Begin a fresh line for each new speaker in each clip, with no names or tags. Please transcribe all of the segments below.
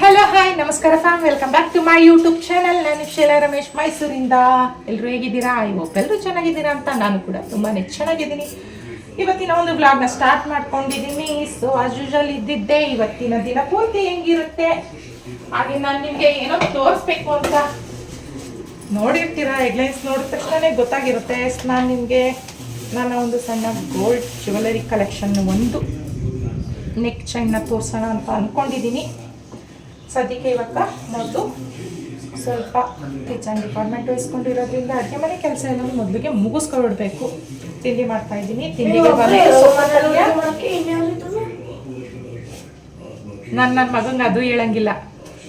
Hello hi ನಮಸ್ಕಾರ fam welcome back to my YouTube channel ನಾನು ಶೈಲಾ ರಮೇಶ್, ಮೈಸೂರಿಂದ. ಎಲ್ಲರೂ ಹೇಗಿದ್ದೀರಾ? ಐ ಹೋಪ್ ಎಲ್ಲರೂ ಚೆನ್ನಾಗಿದ್ದೀರಾ ಅಂತ ನಾನು ಕೂಡ ತುಂಬಾ ಚೆನ್ನಾಗಿದ್ದೀನಿ. ಇವತ್ತಿನ ಒಂದು ಬ್ಲಾಗ್ನ ಸ್ಟಾರ್ಟ್ ಮಾಡ್ಕೊಂಡಿದ್ದೀನಿ. ಸೊ ಆಸ್ ಯೂಶಲ್ ಇದ್ದಿದ್ದೆ, ಇವತ್ತಿನ ದಿನ ಪೂರ್ತಿ ಹೆಂಗಿರುತ್ತೆ? ಹಾಗೆ ನಾನು ನಿಮಗೆ ಏನೋ ತೋರಿಸ್ಬೇಕು ಅಂತ. ನೋಡಿರ್ತೀರಾ ಹೆಡ್ಲೈನ್ಸ್ ನೋಡಿದ ತಕ್ಷಣನೇ ಗೊತ್ತಾಗಿರುತ್ತೆ. ನಾನು ನಿಮಗೆ ನನ್ನ ಒಂದು ಸಣ್ಣ ಗೋಲ್ಡ್ ಜ್ಯುವೆಲರಿ ಕಲೆಕ್ಷನ್ ಒಂದು. ನೆಕ್ ಚೈನ್ನ ತೋರಿಸೋಣ ಅಂತ ಅಂದ್ಕೊಂಡಿದ್ದೀನಿ ಸದ್ಯಕ್ಕೆ ಇವಾಗ ಮೊದಲು ಸ್ವಲ್ಪ ಕಿಚನ್ ಡಿಪಾರ್ಟ್ಮೆಂಟ್ ವಹಿಸ್ಕೊಂಡಿರೋದ್ರಿಂದ ಅಡುಗೆ ಮನೆ ಕೆಲಸ ಎಲ್ಲ ಮೊದಲಿಗೆ ಮುಗಿಸ್ಕೊಬಿಡ್ಬೇಕು ತಿಂಡಿ ಮಾಡ್ತಾ ಇದ್ದೀನಿ. ತಿಂಡಿಗೆ ಬಂದು ನಾನು ನನ್ನ ಮಗಂಗೆ ಅದು ಹೇಳಂಗಿಲ್ಲ.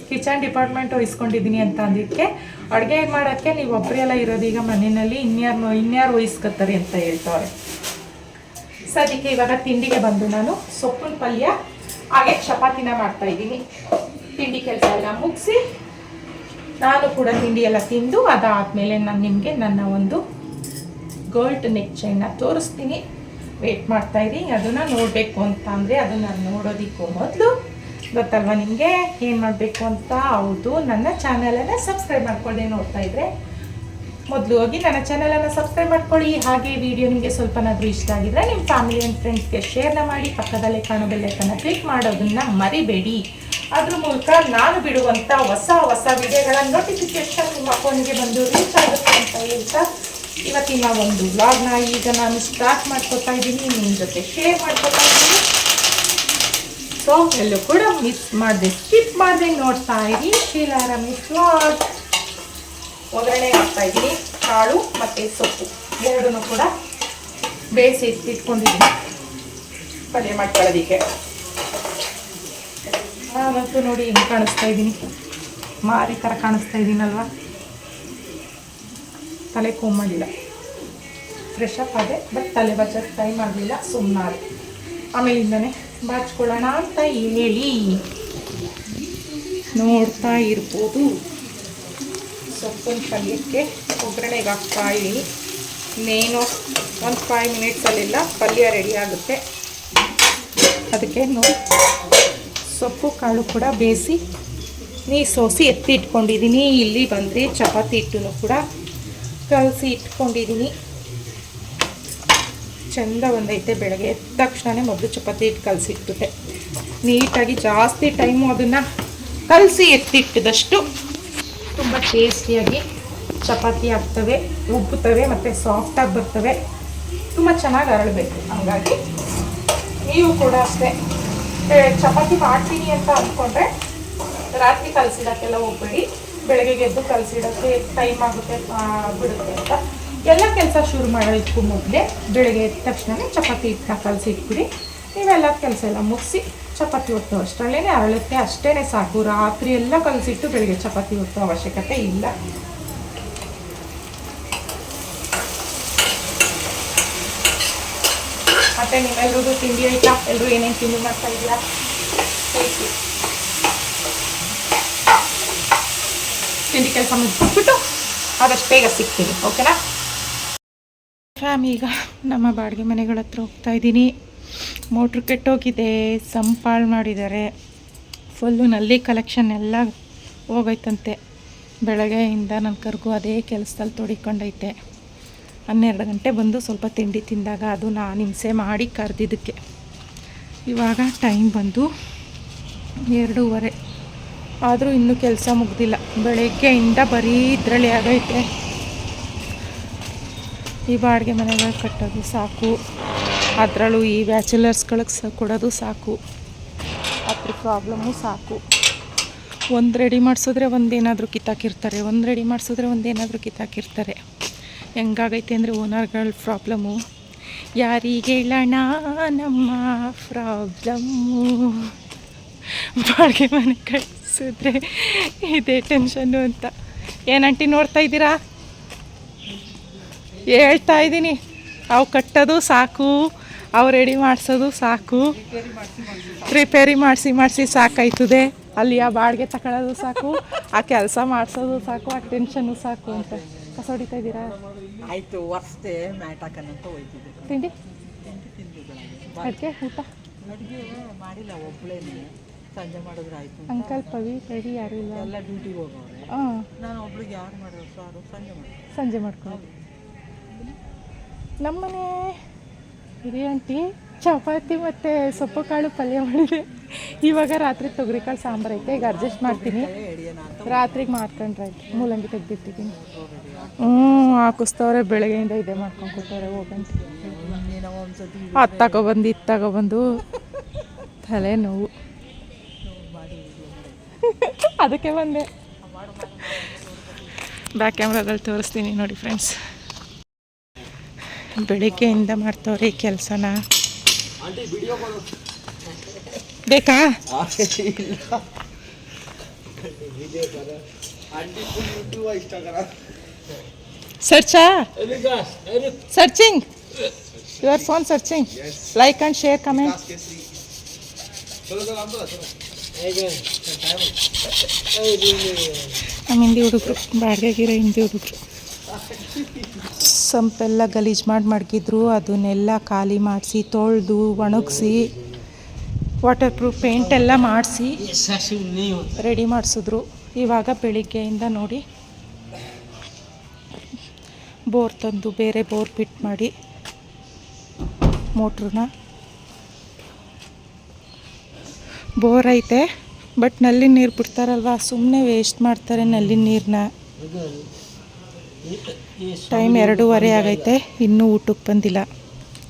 ಕಿಚನ್ ಡಿಪಾರ್ಟ್ಮೆಂಟ್ ವಹಿಸ್ಕೊಂಡಿದ್ದೀನಿ ಅಂತ ಅಂದಿದ್ದಕ್ಕೆ ಅಡುಗೆ ಮಾಡೋಕ್ಕೆ ನೀವು ಒಬ್ಬರೆಲ್ಲ ಇರೋದು ಈಗ ಮನೆಯಲ್ಲಿ ಇನ್ಯಾರು ಇನ್ಯಾರು ವಹಿಸ್ಕೊತಾರೆ ಅಂತ ಹೇಳ್ತವ್ರೆ ಸದ್ಯಕ್ಕೆ ಇವಾಗ ತಿಂಡಿಗೆ ಬಂದು ನಾನು ಸೊಪ್ಪಿನ ಪಲ್ಯ, ಹಾಗೆ ಚಪಾತಿನ ಮಾಡ್ತಾ ಇದ್ದೀನಿ. ತಿಂಡಿ ಕೆಲಸ ಎಲ್ಲ ಮುಗಿಸಿ, ನಾನು ಕೂಡ ತಿಂಡಿ ಎಲ್ಲ ತಿಂದು ಅದಾದಮೇಲೆ ನಾನು ನಿಮಗೆ ನನ್ನ ಒಂದು ಗೋಲ್ಡ್ ನೆಕ್ ಚೈನ್ನ ತೋರಿಸ್ತೀನಿ. ವೇಟ್ ಮಾಡ್ತಾ ಇದ್ದೀನಿ ಅದನ್ನು ನೋಡಬೇಕು ಅಂತ ಅಂದರೆ ಅದನ್ನು ನೋಡೋದಕ್ಕೂ ಮೊದಲು ಗೊತ್ತಲ್ವಾ ನಿಮಗೆ? ಏನು ಮಾಡಬೇಕು ಅಂತ? ಹೌದು, ನನ್ನ ಚಾನಲನ್ನು ಸಬ್ಸ್ಕ್ರೈಬ್ ಮಾಡ್ಕೊಳ್ಳದೆ ನೋಡ್ತಾ ಇದ್ರೆ ಮೊದಲು ಹೋಗಿ ನನ್ನ ಚಾನಲನ್ನು ಸಬ್ಸ್ಕ್ರೈಬ್ ಮಾಡ್ಕೊಳ್ಳಿ. ಹಾಗೆ ವಿಡಿಯೋ ನಿಮಗೆ ಸ್ವಲ್ಪನಾದರೂ ಇಷ್ಟ ಆಗಿದ್ರೆ ನಿಮ್ಮ ಫ್ಯಾಮಿಲಿ ಆ್ಯಂಡ್ ಫ್ರೆಂಡ್ಸ್ಗೆ ಶೇರ್ನ ಮಾಡಿ. ಪಕ್ಕದಲ್ಲೇ ಕಾಣೋ ಬೆಲ್ಲೈಕನ್ನು ಕ್ಲಿಕ್ ಮಾಡೋದನ್ನು ಮರಿಬೇಡಿ. ಅದ್ರ ಮೂಲಕ ನಾನು ಬಿಡುವಂಥ ಹೊಸ ಹೊಸ ವಿಡಿಯೋಗಳ ನೋಟಿಫಿಕೇಷನ್ ನಿಮ್ಮ ಫೋನಿಗೆ ಬಂದು ರೀಚ್ ಆಗುತ್ತೆ ಅಂತ ಹೇಳ್ತಾ ಇವತ್ತಿನ ಒಂದು ವ್ಲಾಗ್ನ ಈಗ ನಾನು ಸ್ಟಾರ್ಟ್ ಮಾಡ್ಕೊತಾ ಇದ್ದೀನಿ. ನಿಮ್ಮ ಜೊತೆ ಶೇರ್ ಮಾಡ್ಕೊತಾ ಇದ್ದೀನಿ. ಸೊ ಎಲ್ಲೂ ಕೂಡ ಮಿಸ್ ಮಾಡಿದೆ ಸ್ಕಿಪ್ ಮಾಡಿದೆ ನೋಡ್ತಾ ಇದ್ದೀನಿ ಶೀಲಾರ ಮಿಸ್ ವ್ಲಾಗ್ ಒಗ್ಗರಣೆ ಹಾಕ್ತಾ ಇದ್ದೀನಿ. ಕಾಳು ಮತ್ತು ಸೊಪ್ಪು. ಎರಡನ್ನೂ ಕೂಡ ಬೇಯಿಸಿ ಇಟ್ಕೊಂಡಿದ್ದೀನಿ. ಪಲ್ಯ ಮಾಡ್ಕೊಳ್ಳೋದಕ್ಕೆ. ನಾನಂತೂ ನೋಡಿ ಹೆಂಗೆ ಕಾಣಿಸ್ತಾ ಇದ್ದೀನಿ. ಮಾರಿ ಥರ ಕಾಣಿಸ್ತಾ ಇದ್ದೀನಲ್ವ? ತಲೆ ಮಾಡಿಲ್ಲ. ಫ್ರೆಶ್ ಅಪ್ ಬಟ್ ತಲೆ ಬಚ್ಚಕ್ಕೆ ಟೈಮ್ ಆಗಲಿಲ್ಲ ಸುಮ್ಮನಾದೆ ಆಮೇಲಿಂದನೇ ಬಾಚ್ಕೊಳ್ಳೋಣ ಅಂತ ಹೇಳಿ. ನೋಡ್ತಾ ಇರ್ಬೋದು. ಸೊಪ್ಪಿನ ಪಲ್ಯಕ್ಕೆ ಒಗ್ಗರಣೆಗೆ ಹಾಕ್ತಾ ಇದ್ದೀನಿ. ಇನ್ನೇನು ಒಂದು ಫೈವ್ ಮಿನಿಟ್ಸಲ್ಲೆಲ್ಲ ಪಲ್ಯ ರೆಡಿ ಆಗುತ್ತೆ. ಅದಕ್ಕೆ ಸೊಪ್ಪು ಕಾಳು ಕೂಡ ಬೇಯಿಸಿ ನೀ ಸೋಸಿ ಎತ್ತಿ ಇಟ್ಕೊಂಡಿದ್ದೀನಿ ಇಲ್ಲಿ ಬಂದರೆ ಚಪಾತಿ ಹಿಟ್ಟು ಕೂಡ ಕಲಸಿ ಇಟ್ಕೊಂಡಿದ್ದೀನಿ. ಚೆಂದ ಒಂದೈತೆ ಬೆಳಗ್ಗೆ. ಎದ್ದ ತಕ್ಷಣವೇ ಮೊದಲು ಚಪಾತಿ ಹಿಟ್ಟು ಕಲಸಿಟ್ಬಿಟ್ಟೆ. ನೀಟಾಗಿ ಜಾಸ್ತಿ ಟೈಮು ಅದನ್ನು ಕಲಸಿ ಎತ್ತಿಟ್ಟಿದಷ್ಟು ತುಂಬ ಟೇಸ್ಟಿಯಾಗಿ ಚಪಾತಿ ಆಗ್ತವೆ, ಉಬ್ಬುತ್ತವೆ ಮತ್ತು ಸಾಫ್ಟಾಗಿ ಬರ್ತವೆ. ತುಂಬ ಚೆನ್ನಾಗಿ ಅರಳಬೇಕು. ಹಾಗಾಗಿ ನೀವು ಕೂಡ ಅಷ್ಟೇ ಚಪಾತಿ ಮಾಡ್ತೀನಿ ಅಂತ ಅಂದ್ಕೊಂಡ್ರೆ ರಾತ್ರಿ ಕಲಸಿಡೋಕ್ಕೆಲ್ಲ ಹೋಗ್ಬೇಡಿ. ಬೆಳಗ್ಗೆ ಎದ್ದು ಕಲಸಿಡೋಕ್ಕೆ ಟೈಮ್ ಆಗುತ್ತೆ ಬಿಡುತ್ತೆ ಅಂತ. ಎಲ್ಲ ಕೆಲಸ ಶುರು ಮಾಡೋದಕ್ಕೂ ಮೊದಲೇ ಬೆಳಗ್ಗೆ ಎದ್ದ ತಕ್ಷಣವೇ ಚಪಾತಿ ಹಿಟ್ಟನ್ನ ಕಲಸಿ ಇಟ್ಬಿಡಿ ನೀವೆಲ್ಲ ಕೆಲಸ ಎಲ್ಲ ಮುಗಿಸಿ ಚಪಾತಿ ಹೊತ್ತು ಅಷ್ಟರಲ್ಲೇ ಅರಳುತ್ತೆ ಅಷ್ಟೇ ಸಾಕು. ರಾತ್ರಿ ಎಲ್ಲ ಕಲಸಿಟ್ಟು ಬೆಳಿಗ್ಗೆ ಚಪಾತಿ ಹೊತ್ತು ಅವಶ್ಯಕತೆ ಇಲ್ಲ. ಮತ್ತೆ ನಿಮ್ಮೆಲ್ರಿಗೂ ತಿಂಡಿ ಆಯ್ತಾ? ಎಲ್ಲರೂ ಏನೇನು ತಿಂಡಿ ಮಾಡ್ತಾ ಇದೆಯಾ. ತಿಂಡಿ ಕೆಲಸ ಮುಗಿಸ್ಬಿಟ್ಟು ಆದಷ್ಟು ಬೇಗ ಸಿಗ್ತೀನಿ, ಓಕೆನಾ? ಫ್ಯಾಮ್, ಈಗ ನಮ್ಮ ಬಾಡಿಗೆ ಮನೆಗಳ ಹತ್ರ ಹೋಗ್ತಾ ಇದ್ದೀನಿ. ಮೋಟ್ರ್ ಕೆಟ್ಟೋಗಿದೆ, ಸಂಪಾಳು ಮಾಡಿದ್ದಾರೆ. ಫುಲ್ಲು ನಲ್ಲಿ ಕಲೆಕ್ಷನ್ ಎಲ್ಲ ಹೋಗೈತಂತೆ. ಬೆಳಗ್ಗೆಯಿಂದ ನನ್ನ ಕರ್ಗು ಅದೇ ಕೆಲಸದಲ್ಲಿ ತೊಡಿಕೊಂಡೈತೆ. ಹನ್ನೆರಡು ಗಂಟೆ ಬಂದು ಸ್ವಲ್ಪ ತಿಂಡಿ ತಿಂದಾಗ ಅದು ನಾನು ಹಿಂಸೆ ಮಾಡಿ ಕರೆದಿದ್ದಕ್ಕೆ. ಇವಾಗ ಟೈಮ್ ಬಂದು ಎರಡೂವರೆ. ಆದರೂ ಇನ್ನೂ ಕೆಲಸ ಮುಗ್ದಿಲ್ಲ. ಬೆಳಗ್ಗೆಯಿಂದ ಬರೀ ಇದರಲ್ಲಿ ಆಗೈತೆ. ಈ ಬಾಡಿಗೆ ಮನೆಗಳು ಕಟ್ಟೋದು ಸಾಕು. ಅದರಲ್ಲೂ ಈ ಬ್ಯಾಚುಲರ್ಸ್ಗಳಿಗೆ ಸ ಕೊಡೋದು ಸಾಕು. ಅದ್ರ ಪ್ರಾಬ್ಲಮ್ಮು ಸಾಕು. ಒಂದು ರೆಡಿ ಮಾಡಿಸಿದ್ರೆ ಒಂದೇನಾದರೂ ಕಿತ್ತಾಕಿರ್ತಾರೆ, ಒಂದು ರೆಡಿ ಮಾಡಿಸಿದ್ರೆ ಒಂದೇನಾದರೂ ಕಿತ್ತಾಕಿರ್ತಾರೆ. ಹೆಂಗಾಗೈತೆ ಅಂದರೆ ಓನರ್ಗಳ ಪ್ರಾಬ್ಲಮ್ಮು. ಯಾರಿಗೆ ಹೇಳೋಣ ನಮ್ಮ ಪ್ರಾಬ್ಲಮ್ಮು. ಬಾಡಿಗೆ ಮನೆ ಕಳಿಸಿದ್ರೆ ಇದೇ ಟೆನ್ಷನ್ನು ಅಂತ. ಏನಂಟಿ ನೋಡ್ತಾ ಇದ್ದೀರಾ? ಹೇಳ್ತಾ ಇದ್ದೀನಿ. ಅವು ಕಟ್ಟೋದು ಸಾಕು. ಅವು ರೆಡಿ ಮಾಡಿಸೋದು ಸಾಕು. ರಿಪೇರಿ ಮಾಡಿಸಿ ಮಾಡಿಸಿ ಸಾಕಾಯ್ತದೆ. ಅಲ್ಲಿ ಆ ಬಾಡಿಗೆ ತಗೊಳ್ಳೋದು ಸಾಕು ಆ ಕೆಲಸ ಮಾಡಿಸೋದು ಸಾಕು ಆ ಟೆನ್ಷನ್ನು ಸಾಕು ಅಂತ. ಕಸ ಹೊಡಿತಾ ಇದ್ದೀರಾ?
ಆಯಿತು ಮ್ಯಾಟ್ ಹೋಯ್ತಿದ್ದೆ.
ತಿಂಡಿ? ಅಡುಗೆ ಊಟ?
ಅಡುಗೆ ಮಾಡಿಲ್ಲ ಒಬ್ಬಳೇನೆ ಸಂಜೆ ಮಾಡಿದ್ರೆ ಆಯ್ತು ಅಂತ.
ಅಂಕಲ್ ಪವಿ ರೆಡಿ ಯಾರು ಇಲ್ಲ.
ಎಲ್ಲ ಡ್ಯೂಟಿಗೆ ಹೋಗೋರೆ.
ಹಾಂ.
ನಾನು ಒಬ್ಳಿಗೆ ಯಾರು ಮಾಡೋರು ಸಾರು ಸಂಜೆ ಮಾಡಿ
ಸಂಜೆ ಮಾಡ್ಕೊಂಡು ನಮ್ಮನೆ ಹಿರಿಯ ಆಂಟಿ, ಚಪಾತಿ ಮತ್ತು ಸೊಪ್ಪು ಕಾಳು ಪಲ್ಯ ಮಾಡಿದೆ. ಇವಾಗ ರಾತ್ರಿ ತೊಗರಿಕಾಳು ಸಾಂಬಾರು ಐತೆ, ಈಗ ಅಡ್ಜಸ್ಟ್ ಮಾಡ್ತೀನಿ. ರಾತ್ರಿಗೆ ಮಾಡ್ಕೊಂಡ್ರೆ ಆಯ್ತು, ಮೂಲಂಗಿ ತೆಗ್ದಿಟ್ಟಿದ್ದೀನಿ. ಹ್ಞೂ ಹಾಕಿಸ್ತವ್ರೆ, ಬೆಳಗ್ಗೆಯಿಂದ ಇದೆ ಮಾಡ್ಕೊಂಡು ಕೊಟ್ಟವ್ರೆ ಹೋಗಂತ. ಅದು ತಗೊಬಂದು, ಇದು ತಗೊಬಂದು, ತಲೆ ನೋವು. ಅದಕ್ಕೆ ಬಂದೆ. ಬ್ಯಾಕ್ ಕ್ಯಾಮ್ರಾದಲ್ಲಿ ತೋರಿಸ್ತೀನಿ ನೋಡಿ ಫ್ರೆಂಡ್ಸ್ ಬೆಳಿಗ್ಗೆಯಿಂದ ಮಾಡ್ತವ್ರಿ ಕೆಲಸನ. ಬೇಕಾ? ಸರ್ಚಾ? Searching? Your phone searching. Like and share comment ನಮ್ಮ ಹಿಂದಿ ಹುಡುಗರು, ಬಾಡಿಗೆಗಿರೋ ಹಿಂದಿ ಹುಡುಗರು. ಸಂಪೆಲ್ಲ ಗಲೀಜು ಮಾಡಿ ಮಡಗಿದ್ರು ಅದನ್ನೆಲ್ಲ ಖಾಲಿ ಮಾಡಿಸಿ, ತೊಳೆದು, ಒಣಗಿಸಿ ವಾಟರ್ ಪ್ರೂಫ್ ಪೇಂಟ್ ಎಲ್ಲ ಮಾಡಿಸಿ ರೆಡಿ ಮಾಡಿಸಿದ್ರು. ಇವಾಗ ಬೆಳಿಗ್ಗೆಯಿಂದ ನೋಡಿ ಬೋರ್ ತಂದು ಬೇರೆ ಬೋರ್ ಫಿಟ್ ಮಾಡಿ ಮೋಟ್ರನ್ನ. ಬೋರ್ ಐತೆ, ಬಟ್ನಲ್ಲಿ ನೀರು ಬಿಡ್ತಾರಲ್ವ? ಸುಮ್ಮನೆ ವೇಸ್ಟ್ ಮಾಡ್ತಾರೆ ನಲ್ಲಿ ನೀರನ್ನ ಟೈಮ್ ಎರಡೂವರೆ ಆಗೈತೆ. ಇನ್ನೂ ಊಟಕ್ಕೆ ಬಂದಿಲ್ಲ.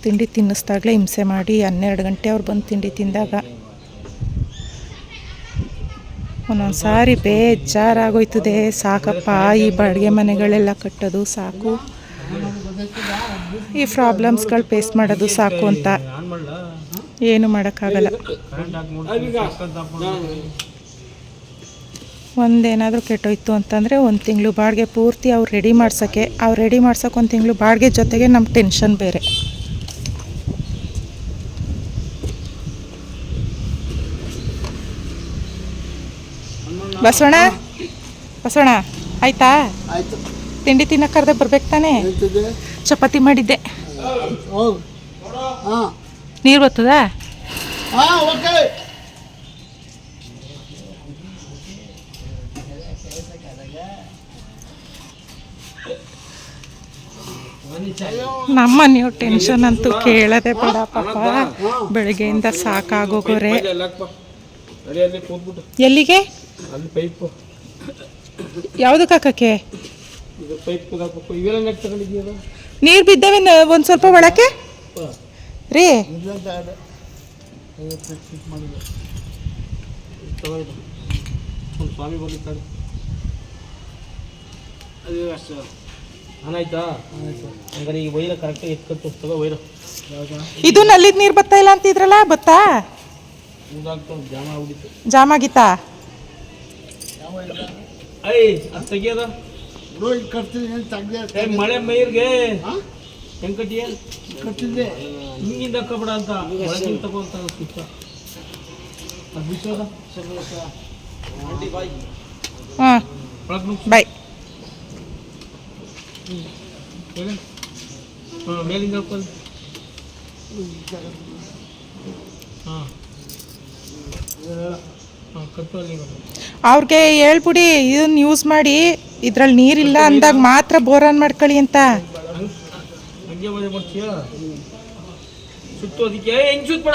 ತಿಂಡಿ ತಿನ್ನಿಸ್ದಾಗಲೇ ಹಿಂಸೆ ಮಾಡಿ ಹನ್ನೆರಡು ಗಂಟೆ ಅವ್ರು ಬಂದು ತಿಂಡಿ ತಿಂದಾಗ. ಒಂದೊಂದು ಸಾರಿ ಬೇಜಾರಾಗೋಯ್ತದೆ. ಸಾಕಪ್ಪ, ಈ ಬಾಡಿಗೆ ಮನೆಗಳೆಲ್ಲ ಕಟ್ಟೋದು ಸಾಕು. ಈ ಪ್ರಾಬ್ಲಮ್ಸ್ಗಳು ಫೇಸ್ ಮಾಡೋದು ಸಾಕು ಅಂತ. ಏನು ಮಾಡೋಕ್ಕಾಗಲ್ಲ. ಒಂದೇನಾದರೂ ಕೆಟ್ಟೋಯ್ತು ಅಂತಂದರೆ ಒಂದು ತಿಂಗಳು ಬಾಡಿಗೆ ಪೂರ್ತಿ ಅವ್ರು ರೆಡಿ ಮಾಡ್ಸೋಕ್ಕೆ ಅವ್ರು ರೆಡಿ ಮಾಡ್ಸೋಕೆ ಒಂದು ತಿಂಗಳು ಬಾಡಿಗೆ ಜೊತೆಗೆ ನಮ್ಮ ಟೆನ್ಷನ್ ಬೇರೆ. ಬಸವಣ್ಣ? ಬಸವಣ್ಣ ಆಯ್ತಾ? ತಿಂಡಿ ತಿನ್ನಕ್ಕೆ ಕರೆದೆ ಬರ್ಬೇಕು ತಾನೇ? ಚಪಾತಿ ಮಾಡಿದ್ದೆ. ನೀರು ಬರ್ತದಾ? ನಮ್ಮ ನೀವು ಟೆನ್ಷನ್ ಅಂತೂ ಕೇಳದೆ ಬೇಡ ಪಾಪ. ಬೆಳಗ್ಗೆಯಿಂದ ಸಾಕಾಗೋಗೋರೆ ಎಲ್ಲಿಗೆ?
ಯಾವ್ದು ಕಾಕಕ್ಕೆ?
ನೀರು ಬಿದ್ದಾವೆ ಒಂದು ಸ್ವಲ್ಪ ಒಳಕ್ಕೆ? ರೀ.
ಸ್ವಾಮಿ ಹಣ ಆಯ್ತಾ? ಹಂಗಾರೆ ಈ ವೈರ ಕರೆಕ್ಟಾಗಿ ತಗೋ ವೈರ.
ಇದು ನಲ್ಲಿದ ನೀರು ಬತ್ತ ಇಲ್ಲ ಅಂತಿದ್ರಲ್ಲ ಬತ್ತಾ?
ಊದಾಗ್ತಾ ಜಾಮ ಆಗ್ಬಿಟ್ಟಿತ್ತು.
ಜಾಮ್ ಆಗಿತ್ತಾ?
ಐ ಅದು ತೆಗಿಯೋದ?
ಕಟ್ತೀನಿ ಏನು ತೆಗ್ದೆ
ಏ ಮಳೆ ಮೈರ್ಗೆ ಹೆಂಕಟಿಯ
ಕಟ್ಟಿದ್ದೆ.
ಹಿಂಗಿಂದ ಅಂತ. ಒಳಗಿಂದ ತಗೋ ಅಂತ ಸುತ್ತ ಅದು
ಹಾಂ ಬಾಯ್
ಮೇಲೆ ಹಾಂ ಮೇಲಿಂದ ಹಾಕೋದು ಹಾಂ ಹಾಂ ಕಟ್ಟು ಅಲ್ಲಿ ಇವಾಗ.
ಅವ್ರಿಗೆ ಹೇಳ್ಬಿಡಿ ಇದನ್ನ ಯೂಸ್ ಮಾಡಿ ಇದ್ರಲ್ಲಿ ನೀರಿಲ್ಲ ಅಂದಾಗ ಮಾತ್ರ ಬೋರ್ ಆನ್ ಮಾಡ್ಕೊಳ್ಳಿ ಅಂತ.
ಹಂಗ್- ಮನೆ ಮಾಡ್ತೀಯ? ಸುತ್ತು ಅದಕ್ಕೆ. ಹೆಂಗ್ ಸುತ್ತ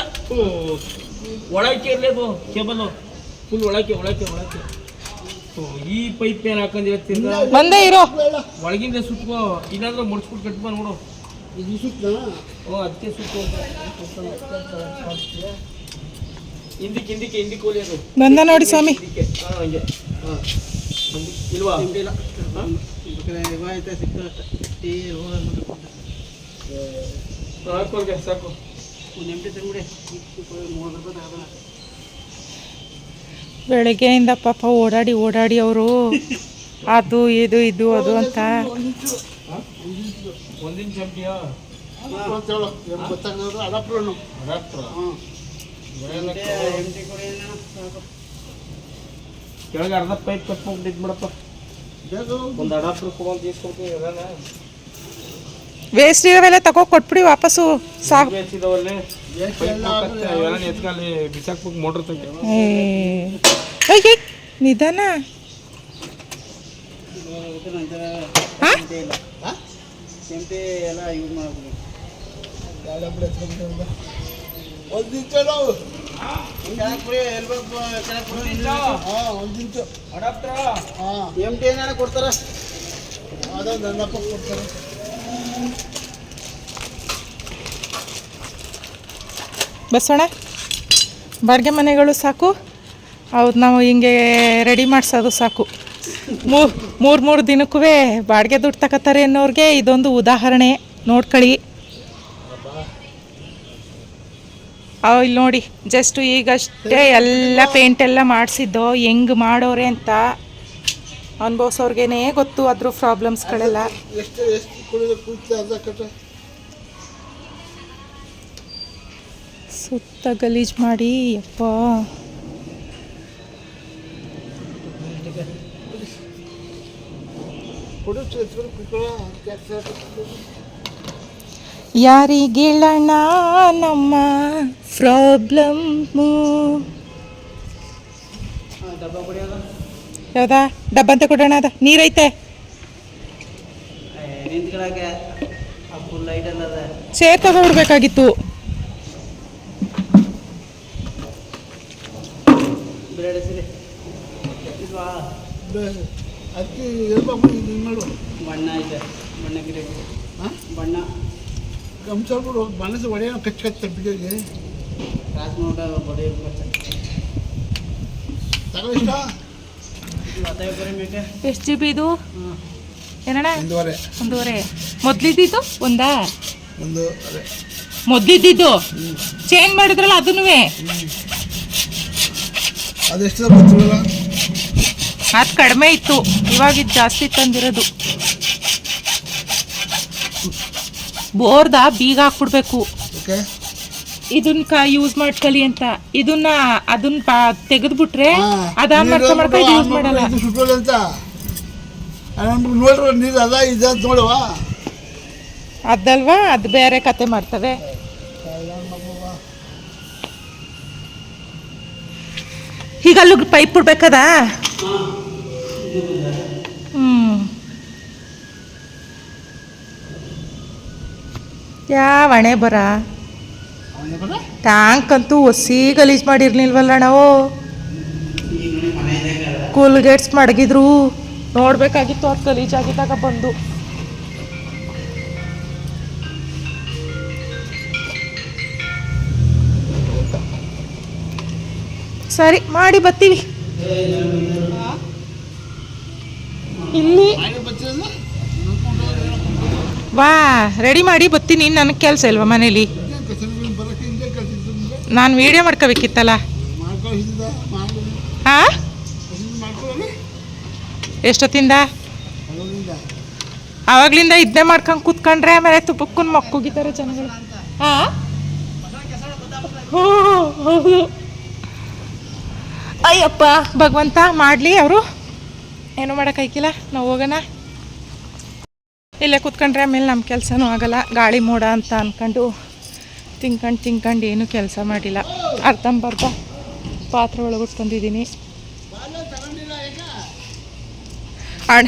ಒಳಕ್ಕೆ ಇರಲೇದು ಕೇಬಲ್. ಫುಲ್ ಒಳಕ್ಕೆ ಒಳಕ್ಕೆ ಒಳಕ್ಕೆ. ಈ ಪೈಪ್ ಏನು ಹಾಕೊಂಡಿರತ್ತಿಂದ
ಬಂದೇ ಇರೋ.
ಒಳಗಿಂದ ಸುತ್ಕೋ ಇಲ್ಲಾಂದ್ರೆ ಮುಡ್ಸ್ಬಿಟ್ಟು ಕಟ್ಬ ನೋಡು.
ಇದು ಸುತ್ತ
ಓ ಅದಕ್ಕೆ ಸುತ್ತು ಹಿಂದಕ್ಕೆ ಹಿಂದಕ್ಕೆ ಹಿಂದಕ್ಕೆ ಹೋಲಿ ಅದು.
ಬಂದ ನೋಡಿ ಸ್ವಾಮಿ.
ಹಂಗೆ. ಇಲ್ವಾ? ಇಲ್ಲ. ಹಾಕೋರ್ಗೆ ಸಾಕು.
ಬೆಳಗ್ಗೆಯಿಂದ ಪಾಪ ಓಡಾಡಿ ಓಡಾಡಿ ಅವರು ಅದು ಇದು ಇದು ಅದು ಅಂತ.
ಕೆಳಗೆ ಅರ್ಧ ಪೈಪ್ ಕಟ್ಕೊಂಡು ಇದು ಮಾಡಪ್ಪ.
ಬೇಗ
ಒಂದು ಅಡಾಪ್ಟರ್ ಅದಾನ
ವೇಸ್ಟ್ ಇರೋವೆಲ್ಲ ತಗೋ ಕೊಟ್ಬಿಡಿ ವಾಪಸ್ಸು ಸಾಕು. ನಿಧಾನ.
ಕೊಡ್ತಾರ?
ಅದ ನನ್ನಪ್ಪ ಕೊಡ್ತಾರೆ.
ಬಸವಣ್ಣ, ಬಾಡಿಗೆ ಮನೆಗಳು ಸಾಕು. ಹೌದು, ನಾವು ಹಿಂಗೆ ರೆಡಿ ಮಾಡಿಸೋದು ಸಾಕು. ಮೂರು ಮೂರು ದಿನಕ್ಕೂ ಬಾಡಿಗೆ ದುಡ್ಡು ತಗೋತಾರೆ ಅನ್ನೋರಿಗೆ ಇದೊಂದು ಉದಾಹರಣೆ. ನೋಡ್ಕೊಳ್ಳಿ. ಅವ್ ಇಲ್ಲಿ ನೋಡಿ ಜಸ್ಟ್ ಈಗಷ್ಟೇ ಎಲ್ಲ ಪೇಂಟ್ ಎಲ್ಲ ಮಾಡಿಸಿದ್ದು, ಹೆಂಗೆ ಮಾಡೋರೆ ಅಂತ. ಅನುಭವಿಸೋರ್ಗೇನೆ ಗೊತ್ತು ಅದ್ರ ಪ್ರಾಬ್ಲಮ್ಸ್ಗಳೆಲ್ಲ. ಸುತ್ತ ಗಲೀಜು ಮಾಡಿ ಯಪ್ಪ.
ಯಾರಿಗಿಳಣ ನಮ್ಮ ಕುತ್ಕೊಳ್ಳೋ
ಡಬ್ಬ ಪ್ರಾಬ್ಲಮ್ಮು ಯಾವ್ದಾ ಡಬ್ಬಂತ ಕೊಡೋಣ ಅದ. ನೀರೈತೆ. ಚೇರ್ ತಗೊಬಿಡ್ಬೇಕಾಗಿತ್ತು.
ಮನಸ್ಸು ಒಡೆಯ ಕಚ್ಚ ಕಚ್ಚ ಬಿದ್ದೋಗಿ
ಕ್ರಾಸ್ ನೋಡ ಬಡಿ
ತಗೋ ಇಷ್ಟ
ಎಷ್ಟು ಜಿ ಬಿ ಇದು? ಏನಣ್ಣ
ಒಂದೂವರೆ.
ಮೊದ್ಲಿದ್ದಿದ್ದು ಒಂದಾ?
ಒಂದು
ಮೊದ್ಲಿದ್ದಿದ್ದು? ಚೇಂಜ್ ಮಾಡಿದ್ರಲ್ಲ ಅದನ್ನೂ ಅದು ಕಡಿಮೆ ಇತ್ತು. ಇವಾಗ ಇದು ಜಾಸ್ತಿ ತಂದಿರೋದು. ಬೋರ್ದ ಬೀಗ ಹಾಕ್ಬಿಡ್ಬೇಕು. ಇದನ್ನ ಕ ಯೂಸ್ ಮಾಡ್ಕೊಳ್ಳಿ ಅಂತ. ಇದನ್ನ ಅದನ್ನ ಪಾ ತೆಗೆದ್ಬಿಟ್ರೆ ಅದಾನ್ ಮಾಡ್ಕೊ ಮಾಡ್ಕೊ ಇದು ಯೂಸ್ ಮಾಡಲ್ಲ.
ಇದು ಸುಟ್ಟೋಳಿ ಅಂತ. ನೋಡ್ರಿ ನೀರು ಅದ ಇದೆ ನೋಡುವ.
ಅದಲ್ವಾ? ಅದು ಬೇರೆ ಕತೆ ಮಾಡ್ತವೆ. ಈಗ ಅಲ್ಲಿಗೆ ಪೈಪ್ ಬಿಡ್ಬೇಕದ? ಹ್ಞೂ ಯಾವ ಹಣೆ ಬರ? ಟ್ಯಾಂಕ್ ಅಂತೂ ಹೊಸಿ ಗಲೀಜ್ ಮಾಡಿರ್ಲಿಲ್ವಲ್ಲ ನಾವು? ಕೂಲ್ಗೇಟ್ಸ್ ಮಡಗಿದ್ರು. ನೋಡ್ಬೇಕಾಗಿತ್ತು ಅದು ಗಲೀಜಾಗಿದ್ದಾಗ ಬಂದು. ಸರಿ ಮಾಡಿ ಬರ್ತೀವಿ ಇಲ್ಲಿ ವಾ ರೆಡಿ ಮಾಡಿ ಬತ್ತೀನಿ ನನಗೆ ಕೆಲಸ ಇಲ್ವಾ ಮನೇಲಿ? ನಾನು ವೀಡಿಯೋ ಮಾಡ್ಕೋಬೇಕಿತ್ತಲ್ಲ? ಹಾಂ? ಎಷ್ಟೊತ್ತಿಂದ? ಆವಾಗಲಿಂದ ಇದನ್ನೇ ಮಾಡ್ಕೊಂಡು ಕೂತ್ಕೊಂಡ್ರೆ ಆಮೇಲೆ ತುಪ್ಪಕ್ಕೂ ಮಕ್ಕೋಗಿದ್ದಾರೆ ಜನಗಳು. ಹಾ? ಅಯ್ಯಪ್ಪ, ಭಗವಂತ ಮಾಡಲಿ ಅವರು. ಏನು ಮಾಡೋಕ್ಕಾಯ್ಕಿಲ್ಲ ನಾವು ಹೋಗೋಣ. ಇಲ್ಲೇ ಕೂತ್ಕೊಂಡ್ರೆ ಆಮೇಲೆ ನಮ್ಮ ಕೆಲಸನೂ ಆಗಲ್ಲ, ಗಾಳಿ ಮೋಡ ಅಂತ ಅಂದ್ಕೊಂಡು ತಿನ್ಕೊಂಡು ತಿನ್ಕೊಂಡು ಏನೂ ಕೆಲಸ ಮಾಡಿಲ್ಲ. ಅರ್ಧಂಬರ್ಧ ಪಾತ್ರೆ ಒಳಗಿಟ್ಟು ತಂದಿದ್ದೀನಿ. ಅಣ್ಣ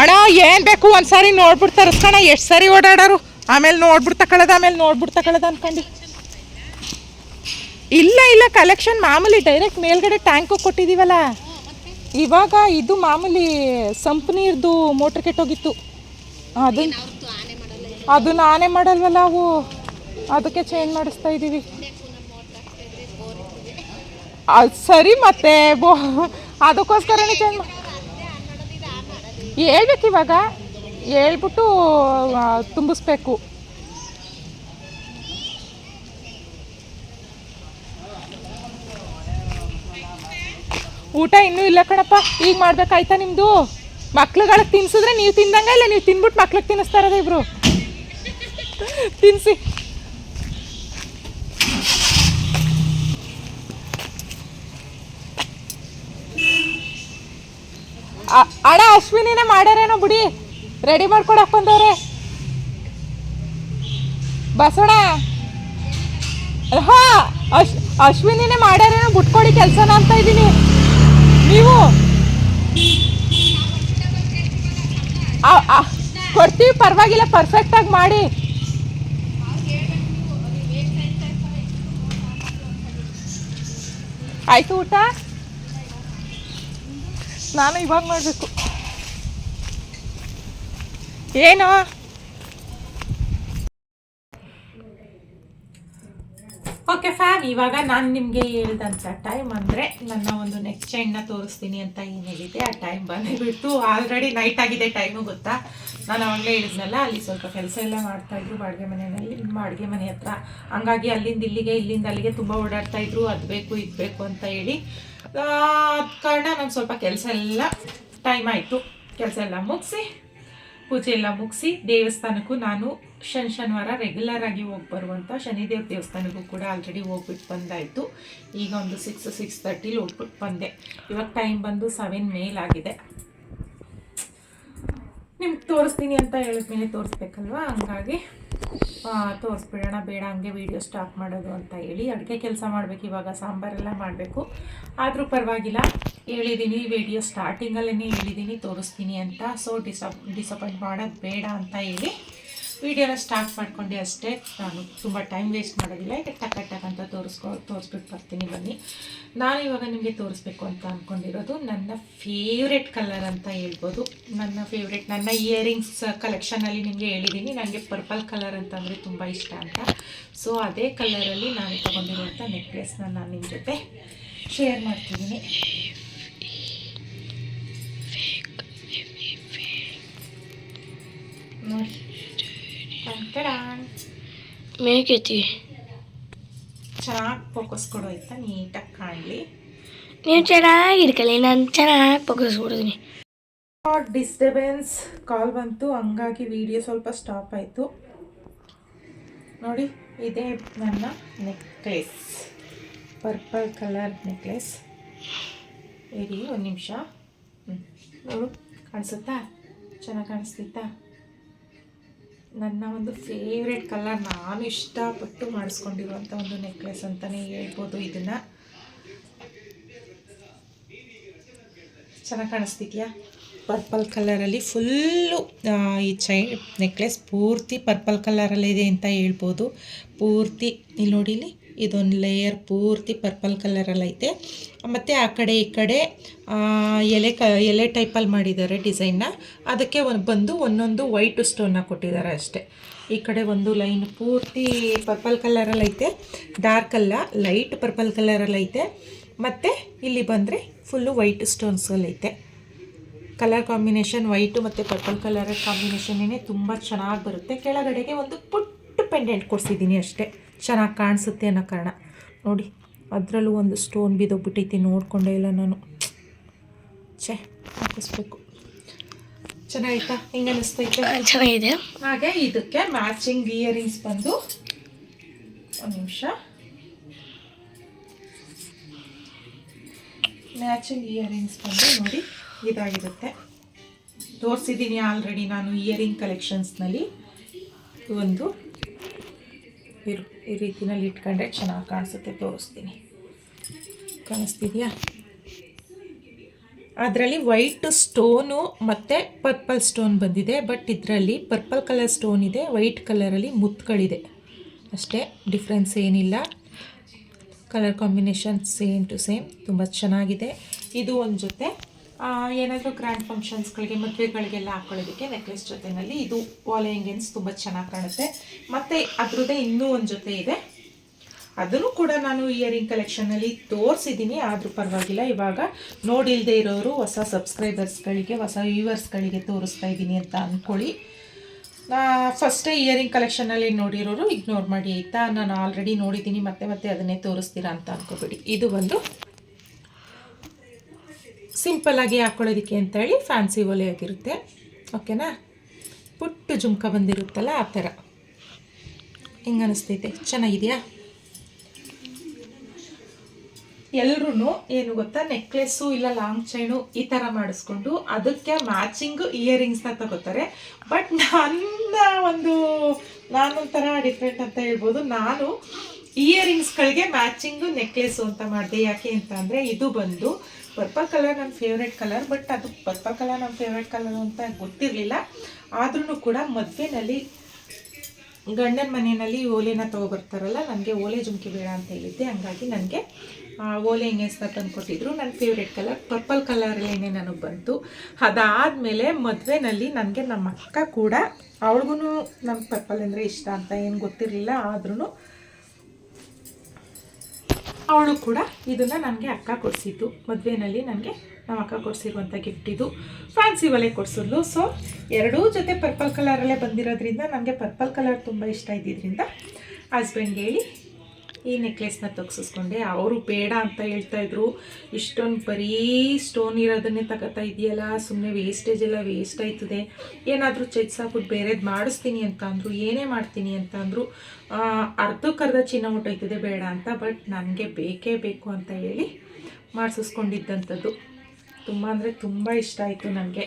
ಅಣ್ಣ ಏನು ಬೇಕು ಒಂದು ಸಾರಿ ನೋಡ್ಬಿಟ್ಟು ಎಷ್ಟು ಸಾರಿ ಓಡಾಡೋರು. ಆಮೇಲೆ ನೋಡ್ಬಿಟ್ಟು ತಗೊಳ್ಳೋದು ಆಮೇಲೆ ನೋಡ್ಬಿಟ್ಟು ತಗೊಳ್ಳೋದು ಅನ್ಕೊಂಡು. ಇಲ್ಲ ಇಲ್ಲ ಕಲೆಕ್ಷನ್ ಮಾಮೂಲಿ ಡೈರೆಕ್ಟ್ ಮೇಲ್ಗಡೆ ಟ್ಯಾಂಕು ಕೊಟ್ಟಿದ್ದೀವಲ್ಲ ಇವಾಗ ಇದು ಮಾಮೂಲಿ ಸಂಪ್ ನೀರ್ದು ಮೋಟ್ರ್ ಕೆಟ್ಟೋಗಿತ್ತು. ಅದು ಅದು ನಾನೇ ಮಾಡಲ್ವಲ್ಲ ಅವು? ಅದಕ್ಕೆ ಚೇಂಜ್ ಮಾಡಿಸ್ತಾ ಇದ್ದೀವಿ ಅದು ಸರಿ ಮತ್ತೆ, ಬೋ, ಅದಕ್ಕೋಸ್ಕರನೇ ಚೇಂಜ್ ಹೇಳ್ಬೇಕು ಇವಾಗ ಹೇಳ್ಬಿಟ್ಟು ತುಂಬಿಸ್ಬೇಕು. ಊಟ ಇನ್ನೂ ಇಲ್ಲ ಕಣಪ್ಪ, ಈಗ ಮಾಡ್ಬೇಕಾಯ್ತಾ ನಿಮ್ಮದು ಮಕ್ಳುಗಳಿಗೆ ತಿನ್ಸಿದ್ರೆ ನೀವು ತಿಂದಂಗ ಇಲ್ಲ, ನೀವು ತಿನ್ಬಿಟ್ಟು ಮಕ್ಳಿಗೆ ತಿನ್ನಿಸ್ತಾ ಇರೋದು ಇಬ್ರು. ತಿನ್ಸಿ. ಅ- ಅಣ್ಣ ಅಶ್ವಿನಿನೇ ಮಾಡ್ಯಾರೇನೋ ಬಿಡಿ. ರೆಡಿ ಮಾಡ್ಕೊಡಕ್ ಬಂದವ್ರೆ. ಬಸೋಣ ಹಾ, ಅಶ್, ಅಶ್ವಿನಿನೇ ಮಾಡ್ಯಾರೇನೋ ಬಿಟ್ಕೊಡಿ ಕೆಲಸನ ಅಂತ ಇದ್ದೀನಿ. ನೀವು? ಕೊಡ್ತೀವಿ ಪರವಾಗಿಲ್ಲ ಪರ್ಫೆಕ್ಟಾಗಿ ಮಾಡಿ. ಆಯ್ತು ಊಟ? ನಾನು ಇವಾಗ ಮಾಡಬೇಕು. ಏನು? ಓಕೆ ಫ್ಯಾನ್ ಇವಾಗ ನಾನು ನಿಮಗೆ ಹೇಳ್ದಂಥ ಟೈಮ್ ಅಂದರೆ ನನ್ನ ಒಂದು ನೆಕ್ಸ್ಟ್ ಚೈನ್ನ ತೋರಿಸ್ತೀನಿ ಅಂತ ಏನು ಹೇಳಿದ್ದೆ. ಆ ಟೈಮ್ ಬಂದುಬಿಟ್ಟು ಆಲ್ರೆಡಿ ನೈಟ್ ಆಗಿದೆ ಟೈಮು ಗೊತ್ತಾ? ನಾನು ಅವಾಗಲೇ ಹೇಳಿದ್ನಲ್ಲ, ಅಲ್ಲಿ ಸ್ವಲ್ಪ ಕೆಲಸ ಎಲ್ಲ ಮಾಡ್ತಾಯಿದ್ರು ಬಾಡಿಗೆ ಮನೆಯಲ್ಲಿ. ಅಡುಗೆ ಮನೆ ಹತ್ರ. ಹಂಗಾಗಿ ಅಲ್ಲಿಂದ ಇಲ್ಲಿಗೆ, ಇಲ್ಲಿಂದ ಅಲ್ಲಿಗೆ ತುಂಬ ಓಡಾಡ್ತಾ ಇದ್ರು. ಅದು ಬೇಕು, ಇದು ಬೇಕು ಅಂತ ಹೇಳಿ ಆದ ಕಾರಣ ನಾನು ಸ್ವಲ್ಪ ಕೆಲಸ ಎಲ್ಲ ಟೈಮ್ ಆಯಿತು. ಕೆಲಸ ಎಲ್ಲ ಮುಗಿಸಿ, ಪೂಜೆ ಎಲ್ಲ ಮುಗಿಸಿ ದೇವಸ್ಥಾನಕ್ಕೂ ನಾನು ಶನಿ ಶನಿವಾರ ರೆಗ್ಯುಲರ್ ಆಗಿ ಹೋಗಿ ಬರುವಂಥ ಶನಿದೇವ್ ದೇವಸ್ಥಾನಕ್ಕೂ ಕೂಡ ಆಲ್ರೆಡಿ ಹೋಗ್ಬಿಟ್ಟು ಬಂದಾಯಿತು. ಈಗ ಒಂದು ಸಿಕ್ಸ್ ಸಿಕ್ಸ್ ತರ್ಟಿಲಿ ಹೋಗ್ಬಿಟ್ಟು ಬಂದೆ. ಇವಾಗ ಟೈಮ್ ಬಂದು ಸೆವೆನ್ ಮೇಲಾಗಿದೆ ನಿಮ್ಗೆ ತೋರಿಸ್ತೀನಿ ಅಂತ ಹೇಳಿದ್ಮೇಲೆ ತೋರಿಸ್ಬೇಕಲ್ವಾ? ಹಂಗಾಗಿ ತೋರಿಸ್ಬಿಡೋಣ. ಬೇಡ, ಹಂಗೆ ವೀಡಿಯೋ ಸ್ಟಾಪ್ ಮಾಡೋದು ಅಂತ ಹೇಳಿ. ಅಡುಗೆ ಕೆಲಸ ಮಾಡಬೇಕು, ಇವಾಗ ಸಾಂಬಾರೆಲ್ಲ ಮಾಡಬೇಕು. ಆದರೂ ಪರವಾಗಿಲ್ಲ. ಹೇಳಿದ್ದೀನಿ ವಿಡಿಯೋ ಸ್ಟಾರ್ಟಿಂಗಲ್ಲೇ ಹೇಳಿದ್ದೀನಿ ತೋರಿಸ್ತೀನಿ ಅಂತ. ಸೊ ಡಿಸಪ್ ಡಿಸಪಾಯಿಂಟ್ ಮಾಡೋದು ಬೇಡ ಅಂತ ಹೇಳಿ. ವಿಡಿಯೋನ ಸ್ಟಾರ್ಟ್ ಮಾಡ್ಕೊಂಡೆ ಅಷ್ಟೇ. ನಾನು ತುಂಬ ಟೈಮ್ ವೇಸ್ಟ್ ಮಾಡೋದಿಲ್ಲ. ಈಗ ಟಕ ಟಕ್ ಅಂತ ತೋರಿಸ್ಕೊ ತೋರಿಸ್ಬಿಟ್ಟು ಬರ್ತೀನಿ ಬನ್ನಿ. ನಾನು ಇವಾಗ ನಿಮಗೆ ತೋರಿಸ್ಬೇಕು ಅಂತ ಅಂದ್ಕೊಂಡಿರೋದು ನನ್ನ ಫೇವ್ರೆಟ್ ಕಲರ್ ಅಂತ ಹೇಳ್ಬೋದು. ನನ್ನ ಫೇವ್ರೆಟ್ ನನ್ನ ಇಯರಿಂಗ್ಸ್ ಕಲೆಕ್ಷನಲ್ಲಿ ನಿಮಗೆ ಹೇಳಿದ್ದೀನಿ ನನಗೆ ಪರ್ಪಲ್ ಕಲರ್ ಅಂತಂದರೆ ತುಂಬ ಇಷ್ಟ ಅಂತ. ಸೊ ಅದೇ ಕಲರಲ್ಲಿ ನಾನು ತೊಗೊಂಡಿರುವಂಥ ನೆಕ್ಲೆಸ್ನ ನಾನು ನಿಮ್ಮ ಜೊತೆ ಶೇರ್ ಮಾಡ್ತಿದ್ದೀನಿ. ನೋಡಿ.
ಮೇಕೈತಿ
ಚೆನ್ನಾಗಿ ಫೋಕಸ್ ಕೊಡು ಆಯ್ತಾ ನೀಟಾಗಿ ಕಾಣಲಿ
ನೀವು ಚೆನ್ನಾಗಿ ಹಿಡ್ಕೊಳ್ಳಿ ನಾನು ಚೆನ್ನಾಗಿ ಫೋಕಸ್ ಕೊಡ್ತೀನಿ
ಡಿಸ್ಟರ್ಬೆನ್ಸ್ ಕಾಲ್ ಬಂತು ಹಂಗಾಗಿ ವಿಡಿಯೋ ಸ್ವಲ್ಪ ಸ್ಟಾಪ್ ಆಯಿತು ನೋಡಿ ಇದೇ ನನ್ನ ನೆಕ್ಲೆಸ್ ಪರ್ಪಲ್ ಕಲರ್ ನೆಕ್ಲೆಸ್ ಇರಿ ಒಂದು ನಿಮಿಷ ಹ್ಞೂ ನೋಡು ಕಾಣಿಸುತ್ತಾ ಚೆನ್ನಾಗಿ ಕಾಣಿಸ್ತಿತ್ತಾ ನನ್ನ ಒಂದು ಫೇವ್ರೆಟ್ ಕಲರ್ ನಾನು ಇಷ್ಟಪಟ್ಟು ಮಾಡಿಸ್ಕೊಂಡಿರುವಂಥ ಒಂದು ನೆಕ್ಲೆಸ್ ಅಂತಲೇ ಹೇಳ್ಬೋದು ಇದನ್ನು. ಚೆನ್ನಾಗಿ ಕಾಣಿಸ್ತಿದ್ಯಾ? ಪರ್ಪಲ್ ಕಲರಲ್ಲಿ ಫುಲ್ಲು ಈ ಚೈ ನೆಕ್ಲೆಸ್ ಪೂರ್ತಿ ಪರ್ಪಲ್ ಕಲರಲ್ಲಿದೆ ಅಂತ ಹೇಳ್ಬೋದು. ಪೂರ್ತಿ, ಇಲ್ಲಿ ನೋಡಿಲಿ ಇದೊಂದು ಲೇಯರ್ ಪೂರ್ತಿ ಪರ್ಪಲ್ ಕಲರಲ್ಲೈತೆ ಮತ್ತು ಆ ಕಡೆ ಈ ಕಡೆ ಎಲೆ ಕ, ಎಲೆ ಟೈಪಲ್ಲಿ ಮಾಡಿದ್ದಾರೆ ಡಿಸೈನ್ನ ಅದಕ್ಕೆ ಒಂದು ಬಂದು ಒಂದೊಂದು ವೈಟ್ ಸ್ಟೋನ್ನ ಕೊಟ್ಟಿದ್ದಾರೆ ಅಷ್ಟೇ. ಈ ಕಡೆ ಒಂದು ಲೈನ್ ಪೂರ್ತಿ ಪರ್ಪಲ್ ಕಲರಲ್ಲೈತೆ ಡಾರ್ಕ್ ಅಲ್ಲ ಲೈಟ್ ಪರ್ಪಲ್ ಕಲರಲ್ಲೈತೆ ಮತ್ತು ಇಲ್ಲಿ ಬಂದರೆ ಫುಲ್ಲು ವೈಟ್ ಸ್ಟೋನ್ಸಲ್ಲೈತೆ ಕಲರ್ ಕಾಂಬಿನೇಷನ್ ವೈಟು ಮತ್ತು ಪರ್ಪಲ್ ಕಲರ್ ಕಾಂಬಿನೇಷನ್ನೇ ತುಂಬ ಚೆನ್ನಾಗಿ ಬರುತ್ತೆ. ಕೆಳಗಡೆಗೆ ಒಂದು ಪುಟ್ಟ ಪೆಂಡೆಂಟ್ ಕೊಡಿಸಿದ್ದೀನಿ ಅಷ್ಟೇ. ಚೆನ್ನಾಗಿ ಕಾಣಿಸುತ್ತೆ ಅನ್ನೋ ಕಾರಣ. ನೋಡಿ ಅದರಲ್ಲೂ ಒಂದು ಸ್ಟೋನ್ ಬಿದ್ದೋಗ್ಬಿಟ್ಟೈತಿ ನೋಡಿಕೊಂಡೇ ಇಲ್ಲ ನಾನು. ಛೇ ಹಾಕಿಸ್ಬೇಕು. ಚೆನ್ನಾಗಿತ್ತಾ ಹಿಂಗೆ ಅನ್ನಿಸ್ತೈತೆ
ಚೆನ್ನಾಗಿದೆ.
ಹಾಗೆ ಇದಕ್ಕೆ ಮ್ಯಾಚಿಂಗ್ ಇಯರಿಂಗ್ಸ್ ಬಂದು ಒಂದು ನಿಮಿಷ. ಮ್ಯಾಚಿಂಗ್ ಇಯರಿಂಗ್ಸ್ ಬಂದು ನೋಡಿ ಇದಾಗಿರುತ್ತೆ. ತೋರಿಸಿದ್ದೀನಿ ಆಲ್ರೆಡಿ ನಾನು ಇಯರಿಂಗ್ ಕಲೆಕ್ಷನ್ಸ್ನಲ್ಲಿ ಒಂದು ಇರು, ಈ ರೀತಿನಲ್ಲಿ ಇಟ್ಕೊಂಡ್ರೆ ಚೆನ್ನಾಗಿ ಕಾಣಿಸುತ್ತೆ, ತೋರಿಸ್ತೀನಿ. ಕಾಣಿಸ್ತಿದೆಯಾ? ಅದರಲ್ಲಿ ವೈಟ್ ಸ್ಟೋನು ಮತ್ತು ಪರ್ಪಲ್ ಸ್ಟೋನ್ ಬಂದಿದೆ ಬಟ್ ಇದರಲ್ಲಿ ಪರ್ಪಲ್ ಕಲರ್ ಸ್ಟೋನ್ ಇದೆ ವೈಟ್ ಕಲರಲ್ಲಿ ಮುತ್ತುಗಳಿದೆ. ಅಷ್ಟೇ ಡಿಫ್ರೆನ್ಸ್ ಏನಿಲ್ಲ. Colour combination same to same ತುಂಬ ಚೆನ್ನಾಗಿದೆ. ಇದು ಒಂದು ಜೊತೆ ಏನಾದರೂ ಗ್ರ್ಯಾಂಡ್ ಫಂಕ್ಷನ್ಸ್ಗಳಿಗೆ ಮದುವೆಗಳಿಗೆಲ್ಲ ಹಾಕೊಳ್ಳೋದಕ್ಕೆ ನೆಕ್ಲೆಸ್ ಜೊತೆನಲ್ಲಿ ಇದು ವಾಲ್ ಹೆಂಗೆನ್ಸ್ ತುಂಬ ಚೆನ್ನಾಗಿ ಕಾಣುತ್ತೆ. ಮತ್ತು ಅದ್ರದ್ದೇ ಇನ್ನೂ ಒಂದು ಜೊತೆ ಇದೆ. ಅದನ್ನು ಕೂಡ ನಾನು ಇಯರಿಂಗ್ ಕಲೆಕ್ಷನಲ್ಲಿ ತೋರಿಸಿದ್ದೀನಿ ಆದರೂ ಪರವಾಗಿಲ್ಲ. ಇವಾಗ ನೋಡಿಲ್ಲದೆ ಇರೋರು ಹೊಸ ಸಬ್ಸ್ಕ್ರೈಬರ್ಸ್ಗಳಿಗೆ ಹೊಸ ವ್ಯೂವರ್ಸ್ಗಳಿಗೆ ತೋರಿಸ್ತಾ ಇದ್ದೀನಿ ಅಂತ ಅಂದ್ಕೊಳ್ಳಿ ಫಸ್ಟೇ ಇಯರಿಂಗ್ ಕಲೆಕ್ಷನಲ್ಲಿ ನೋಡಿರೋರು ಇಗ್ನೋರ್ ಮಾಡಿ ಆಯಿತಾ? ನಾನು ಆಲ್ರೆಡಿ ನೋಡಿದ್ದೀನಿ ಮತ್ತೆ ಮತ್ತೆ ಅದನ್ನೇ ತೋರಿಸ್ತೀರಾ ಅಂತ ಅಂದ್ಕೋಬೇಡಿ ಇದು ಒಂದು ಸಿಂಪಲ್ಲಾಗಿ ಹಾಕ್ಕೊಳ್ಳೋದಕ್ಕೆ ಅಂತೇಳಿ ಫ್ಯಾನ್ಸಿ ಒಲೆ ಆಗಿರುತ್ತೆ. ಓಕೆನಾ ಪುಟ್ಟು ಜುಮ್ಕ ಬಂದಿರುತ್ತಲ್ಲ ಆ ಥರ. ಹಿಂಗೆ ಅನಿಸ್ತೈತೆ? ಚೆನ್ನಾಗಿದೆಯಾ? ಎಲ್ರೂ ಏನು ಗೊತ್ತಾ? ನೆಕ್ಲೆಸ್ಸು ಇಲ್ಲ ಲಾಂಗ್ ಚೈನು ಈ ಥರ ಮಾಡಿಸ್ಕೊಂಡು ಅದಕ್ಕೆ ಮ್ಯಾಚಿಂಗು ಇಯರಿಂಗ್ಸ್ನ ತಗೋತಾರೆ. ಬಟ್ ನನ್ನ ಒಂದು ನಾನೊಂಥರ ಡಿಫ್ರೆಂಟ್ ಅಂತ ಹೇಳ್ಬೋದು. ನಾನು ಇಯರಿಂಗ್ಸ್ಗಳಿಗೆ ಮ್ಯಾಚಿಂಗು ನೆಕ್ಲೆಸ್ಸು ಅಂತ ಮಾಡಿದೆ. ಯಾಕೆ ಅಂತ ಅಂದರೆ ಇದು ಬಂದು ಪರ್ಪಲ್ ಕಲರ್ ನನ್ನ ಫೇವ್ರೆಟ್ ಕಲರ್ ಬಟ್ ಅದು ಪರ್ಪಲ್ ಕಲರ್ ನನ್ನ ಫೇವ್ರೆಟ್ ಕಲರ್ ಅಂತ ಗೊತ್ತಿರಲಿಲ್ಲ. ಆದ್ರೂ ಕೂಡ ಮದುವೆನಲ್ಲಿ, ಗಂಡನ ಮನೆಯಲ್ಲಿ ಓಲೆನ ತೊಗೊಬರ್ತಾರಲ್ಲ, ನನಗೆ ಓಲೆ ಜುಮ್ಕಿ ಬೇಡ ಅಂತ ಹೇಳಿದ್ದೆ. ಹಂಗಾಗಿ ನನಗೆ ಓಲೆ ಹಿಂಗೆಸ್ನ ತಂದು ಕೊಟ್ಟಿದ್ರು. ನನ್ನ ಫೇವ್ರೆಟ್ ಕಲರ್ ಪರ್ಪಲ್ ಕಲರಲ್ಲೇನೆ ನನಗೆ ಬಂತು. ಅದಾದಮೇಲೆ ಮದುವೆನಲ್ಲಿ ನನಗೆ ನಮ್ಮ ಅಕ್ಕ ಕೂಡ ಅವಳಿಗೂ ನಂಗೆ ಪರ್ಪಲ್ ಅಂದರೆ ಇಷ್ಟ ಅಂತ ಏನು ಗೊತ್ತಿರಲಿಲ್ಲ. ಆದ್ರೂ ಅವಳು ಕೂಡ ಇದನ್ನು ನನಗೆ ಅಕ್ಕ ಕೊಡಿಸಿದ್ದು. ಮದುವೆನಲ್ಲಿ ನನಗೆ ನಮ್ಮ ಅಕ್ಕ ಕೊಡಿಸಿರುವಂಥ ಗಿಫ್ಟ್ ಇದು. ಫ್ಯಾನ್ಸಿ ಒಲೆ ಕೊಡಿಸಿದ್ಲು. ಸೊ ಎರಡೂ ಜೊತೆ ಪರ್ಪಲ್ ಕಲರಲ್ಲೇ ಬಂದಿರೋದ್ರಿಂದ ನನಗೆ ಪರ್ಪಲ್ ಕಲರ್ ತುಂಬ ಇಷ್ಟ ಇದ್ದಿದ್ದರಿಂದ ಹಸ್ಬೆಂಡ್ಗೆ ಹೇಳಿ ಈ ನೆಕ್ಲೆಸ್ನ ತೆಗ್ಸಿಸ್ಕೊಂಡೆ. ಅವರು ಬೇಡ ಅಂತ ಹೇಳ್ತಾ ಇದ್ರು. ಇಷ್ಟೊಂದು ಬರೀ ಸ್ಟೋನ್ ಇರೋದನ್ನೇ ತಗೋತಾ ಇದೆಯಲ್ಲ ಸುಮ್ಮನೆ ವೇಸ್ಟೇಜ್ ಎಲ್ಲ ವೇಸ್ಟ್ ಆಯ್ತದೆ. ಏನಾದರೂ ಚೆಕ್ಸಾಕ್ಬಿಟ್ಟು ಬೇರೆದು ಮಾಡಿಸ್ತೀನಿ ಅಂತ ಅಂದರು, ಏನೇ ಮಾಡ್ತೀನಿ ಅಂತ ಅಂದರು ಅರ್ಧಕ್ಕರ್ಧ ಚಿನ್ನ ಹೊಟ್ಟೋಯ್ತದೆ ಬೇಡ ಅಂತ. ಬಟ್ ನನಗೆ ಬೇಕೇ ಬೇಕು ಅಂತ ಹೇಳಿ ಮಾಡಿಸಿಸ್ಕೊಂಡಿದ್ದಂಥದ್ದು. ತುಂಬ ಅಂದರೆ ತುಂಬ ಇಷ್ಟ ಆಯಿತು ನನಗೆ.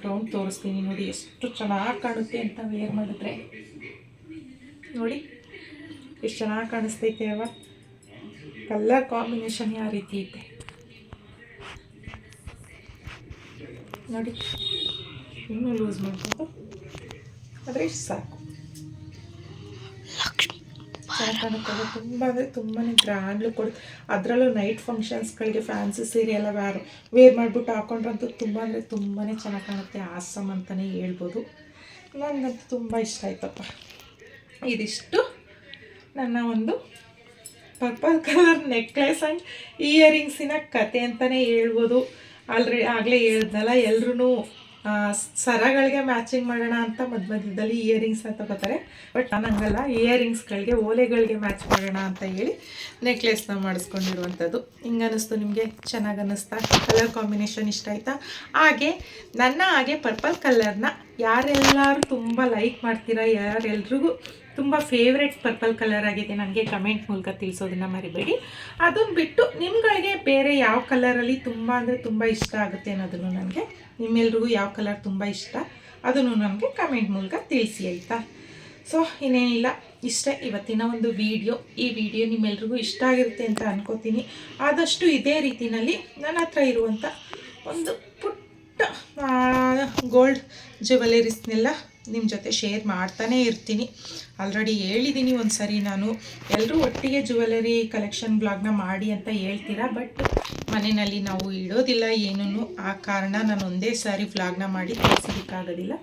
ಬ್ರೌನ್ ತೋರಿಸ್ತೀನಿ ನೋಡಿ, ಎಷ್ಟು ಚೆನ್ನಾಗಿ ಕಾಣುತ್ತೆ ಅಂತ ವೇರ್ ಮಾಡಿದ್ರೆ. ನೋಡಿ. ಎಷ್ಟು ಚೆನ್ನಾಗಿ ಕಾಣಿಸ್ತೈತೆ ಅಲ್ವಾ ಕಲರ್ ಕಾಂಬಿನೇಷನ್ ಯಾವ ರೀತಿ ಇದೆ ನೋಡಿ ಇನ್ನೂ ಲೂಸ್ ಮಾಡ್ಬೋದು ಆದರೆ ಇಷ್ಟು ಸಾಕು. ಕಾಣುತ್ತಲ್ಲ ತುಂಬ ಅಂದರೆ ತುಂಬಾ ಗ್ರ್ಯಾಂಡ್ ಲುಕ್ ಕೊಡುತ್ತೆ. ಅದರಲ್ಲೂ ನೈಟ್ ಫಂಕ್ಷನ್ಸ್ಗಳಿಗೆ ಫ್ಯಾನ್ಸಿ ಸೀರೆ ಎಲ್ಲ ವ್ಯಾರು ವೇರ್ ಮಾಡಿಬಿಟ್ಟು ಹಾಕೊಂಡ್ರಂತೂ ತುಂಬ ಅಂದರೆ ತುಂಬಾ ಚೆನ್ನಾಗಿ ಕಾಣುತ್ತೆ. ಆಸಮ್ ಅಂತಲೇ ಹೇಳ್ಬೋದು. ನನಗಂತೂ ತುಂಬ ಇಷ್ಟ ಆಯ್ತಪ್ಪ. ಇದಿಷ್ಟು. ನನ್ನ ಒಂದು ಪರ್ಪಲ್ ಕಲರ್ ನೆಕ್ಲೆಸ್ ಆ್ಯಂಡ್ ಇಯರಿಂಗ್ಸಿನ ಕತೆ ಅಂತಲೇ ಹೇಳ್ಬೋದು. ಆಲ್ರೆ ಆಗಲೇ ಹೇಳ್ದಲ್ಲ ಎಲ್ರೂ ಸರಗಳಿಗೆ ಮ್ಯಾಚಿಂಗ್ ಮಾಡೋಣ ಅಂತ ಮಧ್ಯ ಮಧ್ಯದಲ್ಲಿ ಅಂತ ತಗೋತಾರೆ. ಬಟ್ ನಾನು ಹಂಗಲ್ಲ ಇಯರಿಂಗ್ಸ್ಗಳಿಗೆ ಓಲೆಗಳಿಗೆ ಮ್ಯಾಚ್ ಮಾಡೋಣ ಅಂತ ಹೇಳಿ ನೆಕ್ಲೆಸ್ನ ಮಾಡಿಸ್ಕೊಂಡಿರುವಂಥದ್ದು. ಹಿಂಗೆ ಅನ್ನಿಸ್ತು ನಿಮಗೆ? ಚೆನ್ನಾಗಿ ಅನ್ನಿಸ್ತಾ? ಕಲರ್ ಕಾಂಬಿನೇಷನ್ ಇಷ್ಟ ಆಯಿತಾ? ಹಾಗೆ, ನನ್ನ ಹಾಗೆ ಪರ್ಪಲ್ ಕಲರ್ನ ಯಾರೆಲ್ಲರೂ ತುಂಬ ಲೈಕ್ ಮಾಡ್ತೀರಾ, ಯಾರೆಲ್ರಿಗೂ ತುಂಬ ಫೇವ್ರೇಟ್ ಪರ್ಪಲ್ ಕಲರ್ ಆಗಿದೆ. ನನಗೆ ಕಮೆಂಟ್ ಮೂಲಕ ತಿಳಿಸೋದನ್ನ ಮರಿಬೇಡಿ. ಅದನ್ನು ಬಿಟ್ಟು ನಿಮ್ಗಳಿಗೆ ಬೇರೆ ಯಾವ ಕಲರಲ್ಲಿ ತುಂಬ ಅಂದರೆ ತುಂಬ ಇಷ್ಟ ಆಗುತ್ತೆ ಅನ್ನೋದನ್ನು ನನಗೆ ನಿಮ್ಮೆಲ್ರಿಗೂ ಯಾವ ಕಲರ್ ತುಂಬ ಇಷ್ಟ ಅದನ್ನು ನನಗೆ ಕಮೆಂಟ್ ಮೂಲಕ ತಿಳಿಸಿ, ಆಯಿತಾ? ಸೊ ಇನ್ನೇನಿಲ್ಲ. ಇಷ್ಟೇ ಇವತ್ತಿನ ಒಂದು ವಿಡಿಯೋ ಈ ವಿಡಿಯೋ ನಿಮ್ಮೆಲ್ರಿಗೂ ಇಷ್ಟ ಆಗಿರುತ್ತೆ ಅಂತ ಅನ್ಕೋತೀನಿ. ಆದಷ್ಟು ಇದೇ ರೀತಿಯಲ್ಲಿ ನನ್ನ ಹತ್ರ ಇರುವಂಥ ಒಂದು ಪುಟ್ಟ ಗೋಲ್ಡ್ ಜ್ಯುವೆಲರೀಸ್ನೆಲ್ಲ ನಿಮ್ಮ ಜೊತೆ ಶೇರ್ ಮಾಡ್ತಾನೇ ಇರ್ತೀನಿ. ಆಲ್ರೆಡಿ ಹೇಳಿದ್ದೀನಿ ಒಂದು ಸರಿ ನಾನು. ಎಲ್ಲರೂ ಒಟ್ಟಿಗೆ ಜ್ಯುವೆಲರಿ ಕಲೆಕ್ಷನ್ ಬ್ಲಾಗ್ನ ಮಾಡಿ ಅಂತ ಹೇಳ್ತೀರಾ? ಬಟ್ ಮನೆಯಲ್ಲಿ ನಾವು ಇಡೋದಿಲ್ಲ ಏನೂ ಆ ಕಾರಣ ನಾನು ಒಂದೇ ಸಾರಿ ವ್ಲಾಗ್ನ ಮಾಡಿ ತೋರಿಸೋದಕ್ಕಾಗೋದಿಲ್ಲ.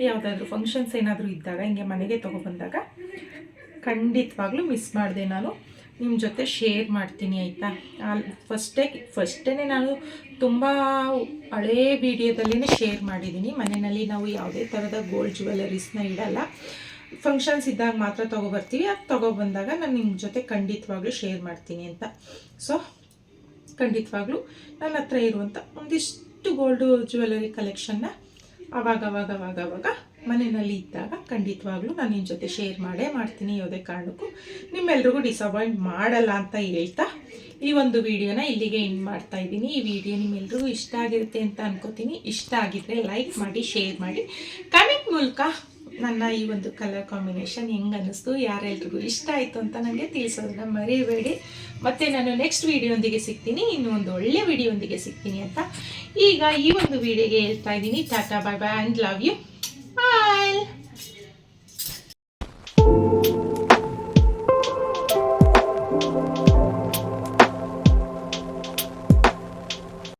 ಯಾವುದಾದ್ರೂ ಫಂಕ್ಷನ್ಸ್ ಏನಾದರೂ ಇದ್ದಾಗ, ಹಿಂಗೆ ಮನೆಗೆ ತೊಗೊಬಂದಾಗ ಖಂಡಿತವಾಗ್ಲೂ ಮಿಸ್ ಮಾಡಿದೆ ನಾನು. ನಿಮ್ಮ ಜೊತೆ ಶೇರ್ ಮಾಡ್ತೀನಿ ಆಯಿತಾ? ಅಲ್ಲಿ ಫಸ್ಟೇ ಫಸ್ಟೇ ನಾನು ತುಂಬ ಹಳೇ ವಿಡಿಯೋದಲ್ಲೇ ಶೇರ್ ಮಾಡಿದ್ದೀನಿ. ಮನೆಯಲ್ಲಿ ನಾವು ಯಾವುದೇ ಥರದ ಗೋಲ್ಡ್ ಜ್ಯುವೆಲರೀಸ್ನ ಇಡಲ್ಲ. ಫಂಕ್ಷನ್ಸ್ ಇದ್ದಾಗ ಮಾತ್ರ ತೊಗೊಬರ್ತೀವಿ ಅದು ತೊಗೊಬಂದಾಗ ನಾನು ನಿಮ್ಮ ಜೊತೆ ಖಂಡಿತವಾಗ್ಲೂ ಶೇರ್ ಮಾಡ್ತೀನಿ ಅಂತ. ಸೊ ಖಂಡಿತವಾಗ್ಲೂ ನನ್ನ ಹತ್ರ ಇರುವಂಥ ಒಂದಿಷ್ಟು ಗೋಲ್ಡು ಜ್ಯುವೆಲರಿ ಕಲೆಕ್ಷನ್ನ ಅವಾಗ ಅವಾಗ ಅವಾಗ ಮನೆಯಲ್ಲಿ ಇದ್ದಾಗ ಖಂಡಿತವಾಗ್ಲೂ ನಾನು ನಿಮ್ಮ ಜೊತೆ ಶೇರ್ ಮಾಡೇ ಮಾಡ್ತೀನಿ ಯಾವುದೇ ಕಾರಣಕ್ಕೂ ನಿಮ್ಮೆಲ್ರಿಗೂ ಡಿಸಪಾಯಿಂಟ್ ಮಾಡಲ್ಲ ಅಂತ ಹೇಳ್ತಾ ಈ ಒಂದು ವಿಡಿಯೋನ ಇಲ್ಲಿಗೆ ಎಂಡ್ ಮಾಡ್ತಾ ಇದ್ದೀನಿ. ಈ ವಿಡಿಯೋ ನಿಮ್ಮೆಲ್ರಿಗೂ ಇಷ್ಟ ಆಗಿರುತ್ತೆ ಅಂತ ಅನ್ಕೋತೀನಿ. ಇಷ್ಟ ಆಗಿದ್ರೆ ಲೈಕ್ ಮಾಡಿ ಶೇರ್ ಮಾಡಿ. ಕಮೆಂಟ್ ಮೂಲಕ ನನ್ನ ಈ ಒಂದು ಕಲರ್ ಕಾಂಬಿನೇಷನ್ ಹೆಂಗೆ ಅನ್ನಿಸ್ತು, ಯಾರೆಲ್ರಿಗೂ ಇಷ್ಟ ಆಯಿತು ಅಂತ ನನಗೆ ತಿಳಿಸೋದನ್ನ ಮರಿಬೇಡಿ ಮತ್ತು ನಾನು ನೆಕ್ಸ್ಟ್ ವಿಡಿಯೋಂದಿಗೆ ಸಿಗ್ತೀನಿ. ಇನ್ನೂ ಒಂದು ಒಳ್ಳೆ ವಿಡಿಯೋಂದಿಗೆ ಸಿಗ್ತೀನಿ ಅಂತ. ಈಗ ಈ ಒಂದು ವಿಡಿಯೋಗೆ ಹೇಳ್ತಾ ಇದ್ದೀನಿ. Tata bye bye and love you bye